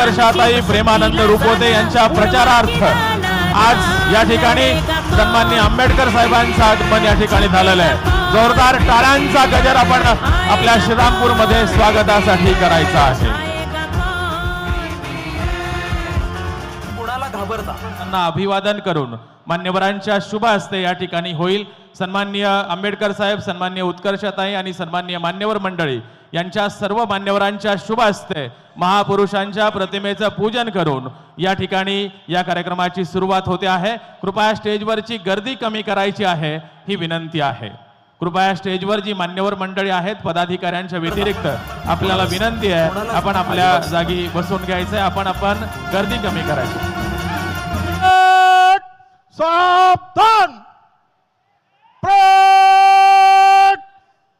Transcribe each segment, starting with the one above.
उत्कर्षाताई प्रेमानंद रुपोते यांच्या प्रचारार्थ आज या ठिकाणी सन्माननीय आंबेडकर साहेबांचं आगमन या ठिकाणी झालेलं आहे. जोरदार टाळ्यांचा गजर आपण आपल्या श्रीरामपूरमध्ये स्वागतासाठी करायचा आहे. कोणाला घाबरता? त्यांना अभिवादन करून मान्यवरांच्या शुभ हस्ते या ठिकाणी होईल. सन्माननीय आंबेडकर साहेब सन्माननीय उत्कर्षताई आणि सन्माननीय मान्यवर मंडळी यांच्या सर्व मान्यवरांच्या शुभ हस्ते महापुरुषांच्या प्रतिमेचं पूजन करून या ठिकाणी या कार्यक्रमाची सुरुवात होते आहे. कृपया स्टेजवरची गर्दी कमी करायची आहे ही विनंती आहे. कृपया स्टेजवर जी मान्यवर मंडळी आहेत पदाधिकाऱ्यांच्या व्यतिरिक्त आपल्याला विनंती आहे आपण आपल्या जागी बसून घ्यायचंय आपण आपण गर्दी कमी करायची. सावधान!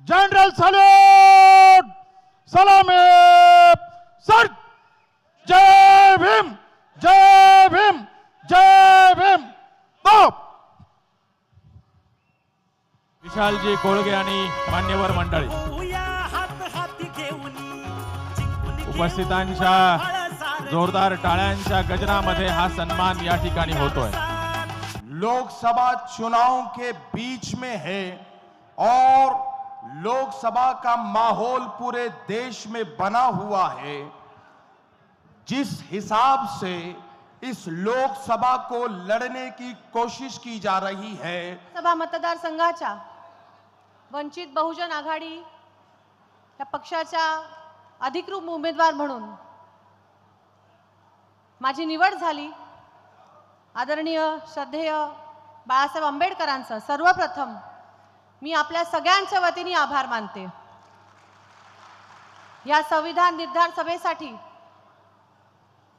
जनरल सल्यूट विशालजी कोळगे आणि मान्यवर मंडळी. होऊया हात हाती घेऊन जिंकून उपस्थितांच्या जोरदार टाळ्यांच्या गजरामध्ये हा सन्मान या ठिकाणी होतोय. लोकसभा चुनाव के बीच में है और लोकसभा का माहौल पूरे देश में बना हुआ है। जिस हिसाब से इस लोकसभा को लड़ने की कोशिश की जा रही है सभा मतदारसंघाच्या वंचित बहुजन आघाडी या पक्षाच्या अधिकृत उमेदवार म्हणून माझी निवड झाली. आदरणीय श्रद्धेय बाळासाहेब आंबेडकरांचं सर्वप्रथम मी आपल्या सगळ्यांच्या वतीने आभार मानते. या संविधान निर्धार सभेसाठी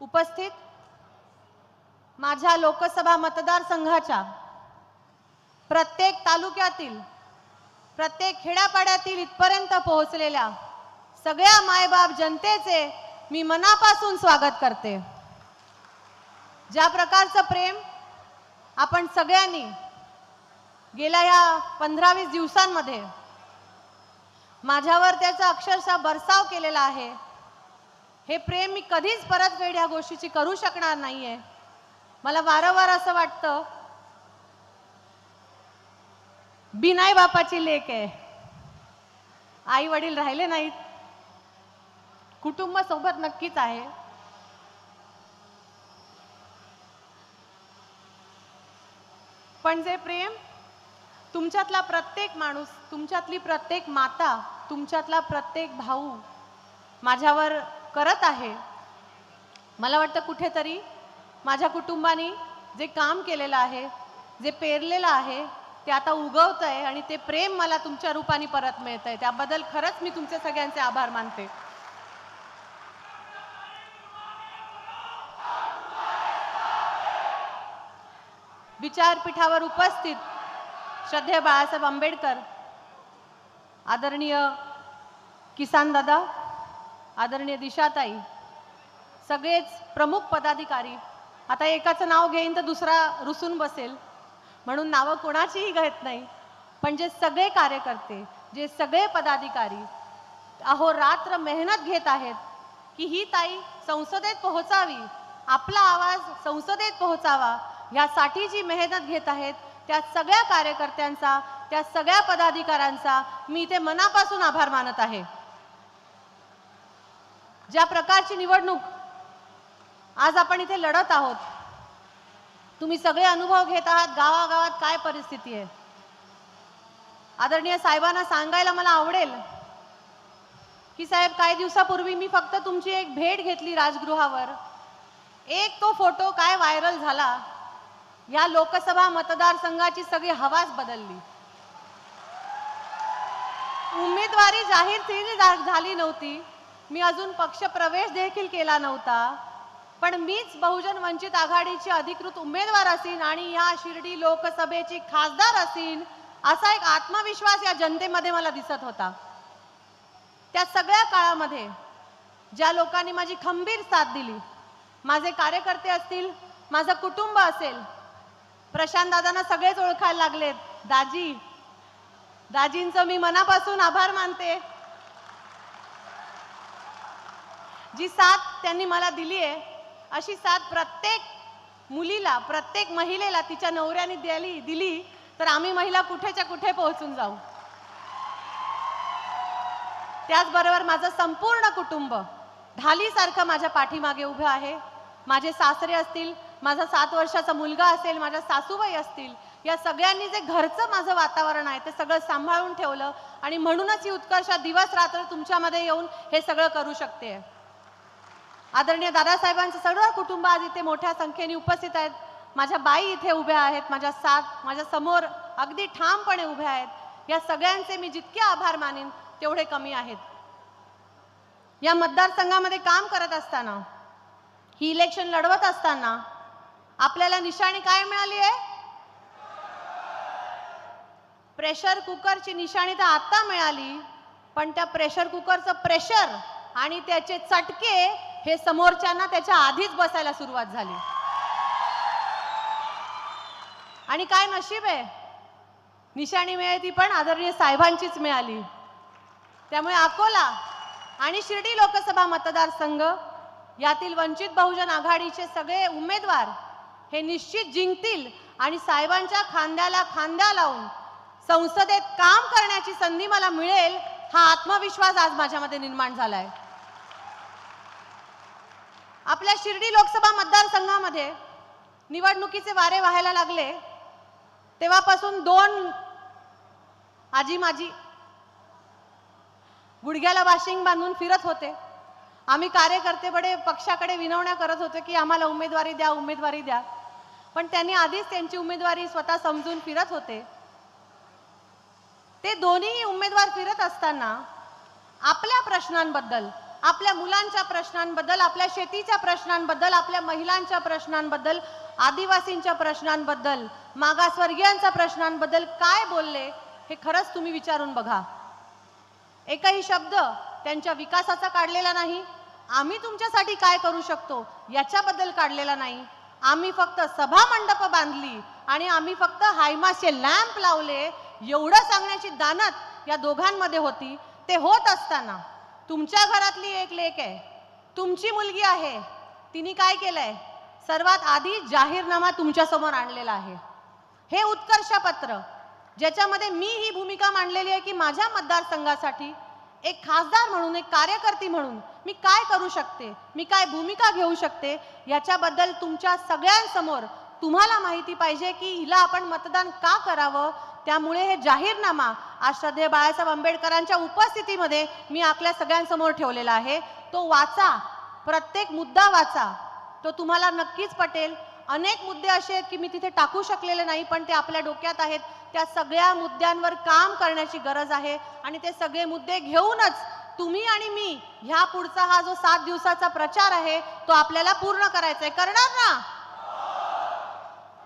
उपस्थित माझ्या लोकसभा मतदारसंघाच्या प्रत्येक तालुक्यातील प्रत्येक खेड्यापाड्यातील इथपर्यंत पोहोचलेल्या सगळ्या मायबाप जनतेचे मी मनापासून स्वागत करते. ज्या प्रकारचं प्रेम आपण सगळ्यांनी गेल्या या पंधरा वीस दिवसांमध्ये माझ्यावर त्याचा अक्षरशः बरसाव केलेला आहे हे प्रेम मी कधीच परतफेड ह्या गोष्टीची करू शकणार नाहीये. मला वारंवार असं वाटतं बिनाई बापाची लेक आहे. आई वडील राहिले नाहीत. कुटुंब सोबत नक्कीच आहे. पण जे प्रेम तुमच्यातला प्रत्येक माणूस तुमच्यातली प्रत्येक माता तुमच्यातला प्रत्येक भाऊ माझ्यावर करत आहे. मला वाटतं कुठेतरी माझ्या कुटुंबाने जे काम केलेलं आहे जे पेरलेलं आहे ते आता उगवत आहे आणि ते प्रेम मला तुमच्या रूपाने परत मिळत आहे त्याबद्दल खरंच मी तुमचे सगळ्यांचे आभार मानते. विचारपीठावर उपस्थित श्रद्धेय बाळासाहेब आंबेडकर आदरणीय किसान दादा आदरणीय दिशाताई सगळेच प्रमुख पदाधिकारी आता एकाचं नाव घेईन तर दुसरा रुसून बसेल. म्हणून नावं कोणाचीही घेत नाही. पण जे सगळे कार्यकर्ते जे सगळे पदाधिकारी अहोरात्र मेहनत घेत आहेत की ही ताई संसदेत पोहोचावी आपला आवाज संसदेत पोहोचावा यासाठी जी मेहनत घेत आहेत त्या सगळ्या कार्यकर्त्यांचा त्या सगळ्या पदाधिकाऱ्यांचा मी इथे मनापासून आभार मानत आहे. ज्या प्रकारची निवडणूक आज आपण इथे लढत आहोत तुम्ही सगळे अनुभव घेत आहात गावागावात काय परिस्थिती आहे? आदरणीय साहेबांना सांगायला मला आवडेल की साहेब काही दिवसापूर्वी मी फक्त तुमची एक भेट घेतली राजगृहावर. एक तो फोटो काय व्हायरल झाला? या लोकसभा मतदारसंघाची सगळी हवाच बदलली. उमेदवारी जाहीर जा- झाली नव्हती. मी अजून पक्ष प्रवेश देखील केला नव्हता. पण मीच बहुजन वंचित आघाडीची अधिकृत उमेदवार असीन आणि या शिर्डी लोकसभेची खासदार असीन असा एक आत्मविश्वास या जनतेमध्ये मला दिसत होता. त्या सगळ्या काळामध्ये ज्या लोकांनी माझी खंबीर साथ दिली माझे कार्यकर्ते असतील माझं कुटुंब असेल प्रशांत दादांना सगळेच ओळखायला लागलेत दाजी दाजींचं मी मनापासून आभार मानते. जी साथ त्यांनी मला दिली आहे अशी साथ प्रत्येक मुलीला प्रत्येक महिलेला तिच्या नवऱ्याने द्याली दिली तर आम्ही महिला कुठेच्या कुठे पोहोचून जाऊ? त्याचबरोबर माझं संपूर्ण कुटुंब ढालीसारखं माझ्या पाठीमागे उभं आहे. माझे सासरे असतील माझा सात वर्षाचा मुलगा असेल माझ्या सासूबाई असतील या सगळ्यांनी जे घरचं माझं वातावरण आहे ते सगळं सांभाळून ठेवलं आणि म्हणूनच ही उत्कर्षा दिवस रात्र तुमच्यामध्ये येऊन हे सगळं करू शकते. आदरणीय दादासाहेबांचं सगळं कुटुंब आज इथे मोठ्या संख्येने उपस्थित आहेत. माझ्या बाई इथे उभ्या आहेत माझ्या साथ माझ्यासमोर अगदी ठामपणे उभ्या आहेत. या सगळ्यांचे मी जितके आभार मानेन तेवढे कमी आहेत. या मतदारसंघामध्ये काम करत असताना ही इलेक्शन लढवत असताना आपल्याला निशाणी काय मिळाली आहे? प्रेशर कुकरची निशाणी तर आता मिळाली पण त्या प्रेशर कुकरचं प्रेशर आणि त्याचे चटके हे समोरच्यांना त्याच्या आधीच बसायला सुरुवात झाली. आणि काय नशीब आहे? निशाणी मिळती ती पण आदरणीय साहेबांचीच मिळाली. त्यामुळे अकोला आणि शिर्डी लोकसभा मतदारसंघ यातील वंचित बहुजन आघाडीचे सगळे उमेदवार हे निश्चित जिंकतील आणि साहेबांच्या खांद्याला खांद्या लावून संसदेत काम करण्याची संधी मला मिळेल हा आत्मविश्वास आज माझ्यामध्ये निर्माण झाला आहे आपल्या शिर्डी लोकसभा मतदारसंघामध्ये निवडणुकीचे वारे व्हायला लागले. तेव्हापासून दोन आजी माझी गुडघ्याला वाशिंग बांधून फिरत होते. आम्ही कार्यकर्ते बडे पक्षाकडे विनवण्या करत होतो की आम्हाला उमेदवारी द्या उमेदवारी द्या. पण त्यांनी आधीच त्यांची उमेदवारी स्वतः समजून फिरत होते. ते दोन्ही उमेदवार फिरत असताना आपल्या प्रश्नांबद्दल आपल्या मुलांच्या प्रश्नांबद्दल आपल्या शेतीच्या प्रश्नांबद्दल आपल्या महिलांच्या प्रश्नांबद्दल आदिवासींच्या प्रश्नांबद्दल मागासवर्गीयांच्या प्रश्नांबद्दल काय बोलले हे खरंच तुम्ही विचारून बघा. एकही शब्द त्यांच्या विकासाचा काढलेला नाही. आम्ही तुमच्यासाठी काय करू शकतो याच्याबद्दल काढलेला नाही. आम्ही फक्त सभा मंडप बांधली आणि आम्ही फक्त हायमाचे लॅम्प लावले एवढं सांगण्याची दानत या दोघांमध्ये होती. ते होत असताना तुमच्या घरातली एक लेक आहे. तुमची मुलगी आहे. तिने काय केलंय? सर्वात आधी जाहीरनामा तुमच्यासमोर आणलेला आहे. हे उत्कर्षपत्र ज्याच्यामध्ये मी ही भूमिका मांडलेली आहे की माझ्या मतदारसंघासाठी एक खासदार म्हणून एक कार्यकर्ती म्हणून मी काय करू शकते? मी काय भूमिका घेऊ शकते? याच्याबद्दल तुमच्या सगळ्यांसमोर तुम्हाला माहिती पाहिजे की हिला आपण मतदान का करावं? त्यामुळे हे जाहीरनामा आज श्रद्धेय बाळासाहेब आंबेडकरांच्या उपस्थितीमध्ये मी आपल्या सगळ्यांसमोर ठेवलेला आहे. तो वाचा प्रत्येक मुद्दा वाचा. तो तुम्हाला नक्कीच पटेल. अनेक मुद्दे असे आहेत की मी तिथे टाकू शकलेले नाही पण ते आपल्या डोक्यात आहेत. त्या सगळ्या मुद्द्यांवर काम करण्याची गरज आहे आणि ते सगळे मुद्दे घेऊनच तुम्ही आणि मी ह्या पुढचा हा जो सात दिवसाचा प्रचार आहे तो आपल्याला पूर्ण करायचा आहे करणार ना?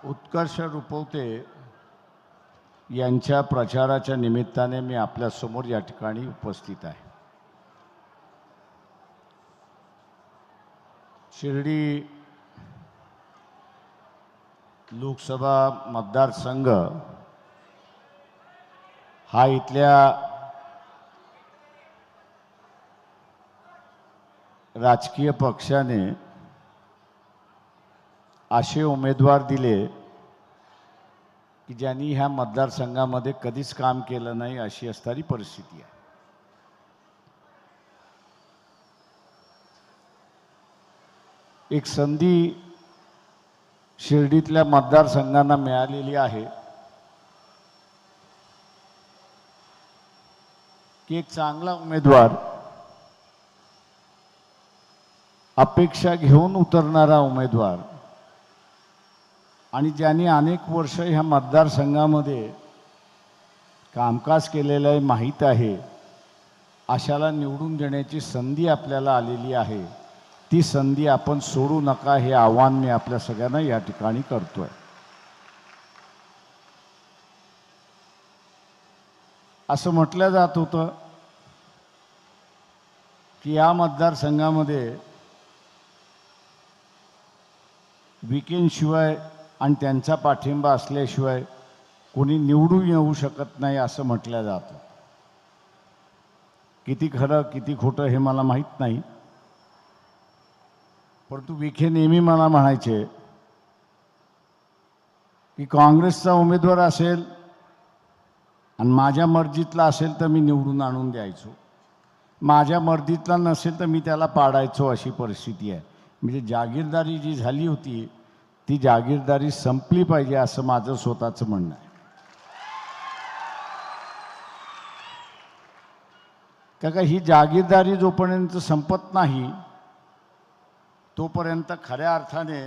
उत्कर्ष रुपवते यांच्या प्रचाराच्या निमित्ताने मी आपल्यासमोर या ठिकाणी उपस्थित आहे. शिर्डी लोकसभा मतदारसंघ हा इथल्या राजकीय पक्षाने असे उमेदवार दिले की ज्यांनी ह्या मतदारसंघामध्ये कधीच काम केलं नाही अशी असणारी परिस्थिती आहे. एक संधी शिर्डीतल्या मतदारसंघांना मिळालेली आहे. की एक चांगला उमेदवार अपेक्षा घेऊन उतरणारा उमेदवार आणि ज्यांनी अनेक वर्ष ह्या मतदारसंघामध्ये कामकाज केलेलं आहे माहीत आहे अशाला निवडून देण्याची संधी आपल्याला आलेली आहे. ती संधी आपण सोडू नका हे आव्हान मी आपल्या सगळ्यांना या ठिकाणी करतो आहे असं म्हटलं जात होतं की या मतदारसंघामध्ये विकेंडशिवाय आणि त्यांचा पाठिंबा असल्याशिवाय कोणी निवडून येऊ शकत नाही असं म्हटलं जातं. किती खरं किती खोटं हे मला माहीत नाही. परंतु विखे नेहमी मला म्हणायचे की काँग्रेसचा उमेदवार असेल आणि माझ्या मर्जीतला असेल तर मी निवडून आणून द्यायचो. माझ्या मर्जीतला नसेल तर मी त्याला पाडायचो अशी परिस्थिती आहे. म्हणजे जागीरदारी जी झाली होती ती जागीरदारी संपली पाहिजे असं माझं स्वतःचं म्हणणं आहे. का का ही जागीरदारी जोपर्यंत संपत नाही तोपर्यंत खऱ्या अर्थाने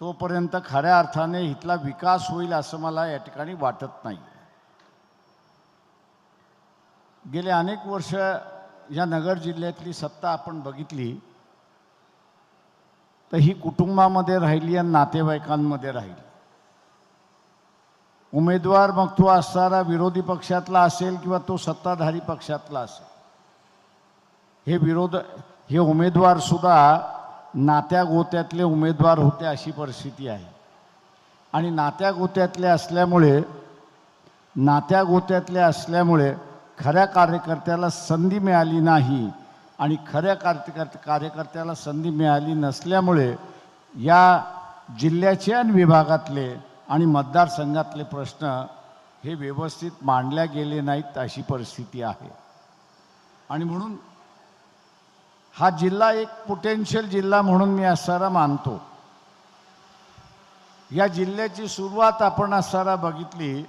तोपर्यंत खऱ्या अर्थाने इथला विकास होईल असं मला या ठिकाणी वाटत नाही. गेले अनेक वर्ष या नगर जिल्ह्यातली सत्ता आपण बघितली तर ही कुटुंबामध्ये राहिली आणि नातेवाईकांमध्ये राहिली. उमेदवार मग तो असणारा विरोधी पक्षातला असेल किंवा तो सत्ताधारी पक्षातला असेल. हे विरोध हे उमेदवार सुद्धा नात्या गोत्यातले उमेदवार होते अशी परिस्थिती आहे. आणि नात्या गोत्यातले असल्यामुळे नात्या गोत्यातले असल्यामुळे खऱ्या कार्यकर्त्याला संधी मिळाली नाही. आणि खऱ्या कार्यकर्ते कार्यकर्त्याला संधी मिळाली नसल्यामुळे या जिल्ह्याचे आणि विभागातले आणि मतदारसंघातले प्रश्न हे व्यवस्थित मांडल्या गेले नाहीत अशी परिस्थिती आहे. आणि म्हणून हा जिल्हा एक पोटेन्शियल जिल्हा म्हणून मी असारा मानतो. या जिल्ह्याची सुरुवात आपण असारा बघितली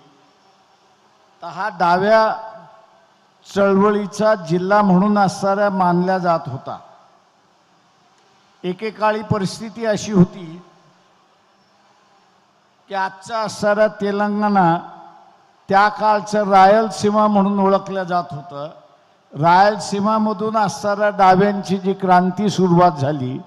तर हा डाव्या चळवळीचा जिल्हा म्हणून असणाऱ्या मानल्या जात होता. एकेकाळी परिस्थिती अशी होती की आजचा असणारा तेलंगणा त्या काळचं रायलसीमा म्हणून ओळखलं जात होतं. रायलसीमामधून असणाऱ्या डाव्यांची जी क्रांती सुरुवात झाली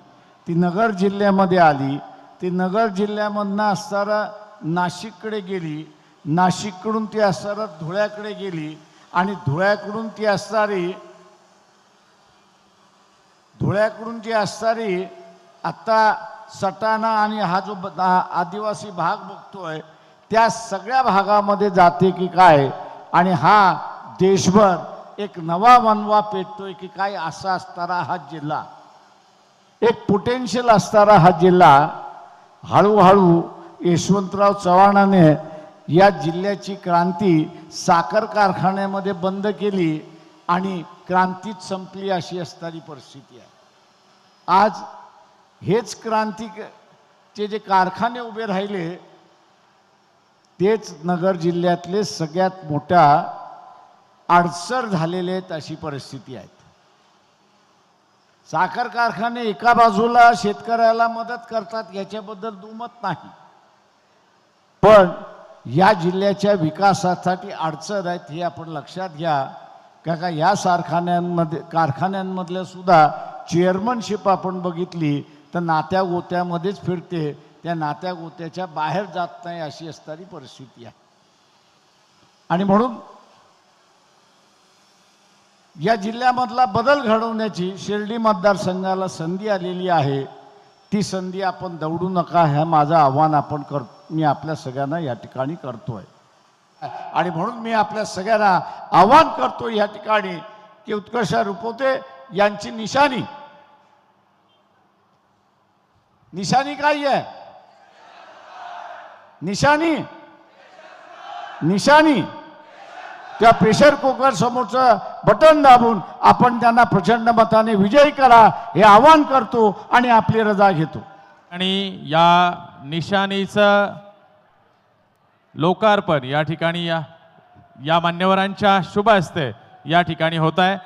ती नगर जिल्ह्यामध्ये आली. ती नगर जिल्ह्यामधनं असणारा नाशिककडे गेली. नाशिककडून ती असणारा धुळ्याकडे गेली. आणि धुळ्याकडून ती असणारी धुळ्याकडून जी असणारी आत्ता सटाणा आणि हा जो आदिवासी भाग बघतोय त्या सगळ्या भागामध्ये जाते की काय? आणि हा देशभर एक नवा मनवा पेटतोय की काय असा असणारा हा जिल्हा. एक पोटेन्शियल असणारा हा जिल्हा. हळूहळू यशवंतराव चव्हाणाने या जिल्ह्याची क्रांती साखर कारखान्यामध्ये बंद केली आणि क्रांतीच संपली अशी असणारी परिस्थिती आहे. आज हेच क्रांती चे जे कारखाने उभे राहिले तेच नगर जिल्ह्यातले सगळ्यात मोठ्या अडसर झालेले आहेत अशी परिस्थिती आहे साखर कारखाने एका बाजूला शेतकऱ्याला मदत करतात याच्याबद्दल दुमत नाही. पण या जिल्ह्याच्या विकासासाठी अडचण आहेत हे आपण लक्षात घ्या. का का या कारखान्यांमध्ये कारखान्यांमधल्या सुद्धा चेअरमनशिप आपण बघितली तर नात्या गोत्यामध्येच फिरते. त्या नात्या गोत्याच्या बाहेर जात नाही अशी असणारी परिस्थिती आहे. आणि म्हणून या जिल्ह्यामधला बदल घडवण्याची शिर्डी मतदारसंघाला संधी आलेली आहे. ती संधी आपण दौडू नका हे माझं आव्हान आपण करतो. मी आपल्या सगळ्यांना या ठिकाणी करतोय. आणि म्हणून मी आपल्या सगळ्यांना आव्हान करतो या ठिकाणी की उत्कर्ष रुपवते यांची निशाणी. निशाणी काय आहे? निशाणी? निशाणी. त्या प्रेशर कुकर समोरचं बटन दाबून आपण त्यांना प्रचंड मताने विजयी करा हे आवाहन करतो आणि आपली रजा घेतो. आणि या निशाणीचं लोकार्पण या ठिकाणी या या मान्यवरांच्या शुभ हस्ते या ठिकाणी होत आहे.